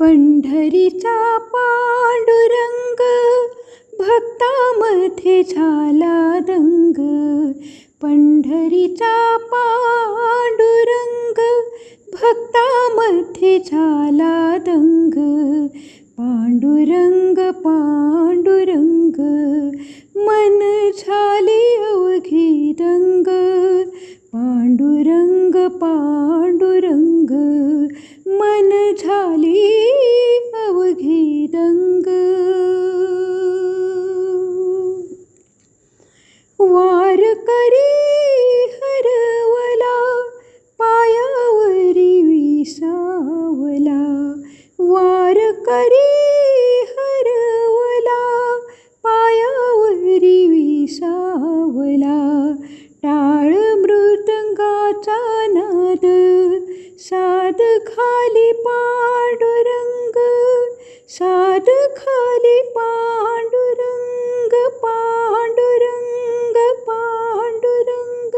पंढरीचा पांडुरंग भक्तामध्ये झाला दंग पंढरीचा पांडुरंग भक्तामध्ये झाला दंग पांडुरंग पांडुरंग मन झाले अवघी दंग पांडुरंग पा खाली पांडुरंग साध खाली पांडुरंग पांडुरंग पांडुरंग.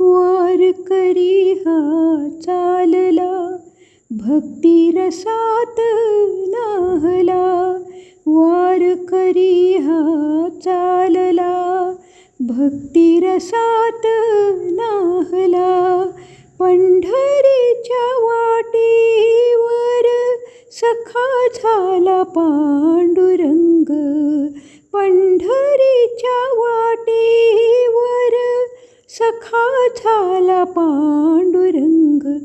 वार करी हा चालला भक्ती रसात नाहला. वार करी हा चालला भक्ती रसात नाहला. सखा झाला पांडुरंग. पंढरीच्या वाटेवर सखा झाला पांडुरंग.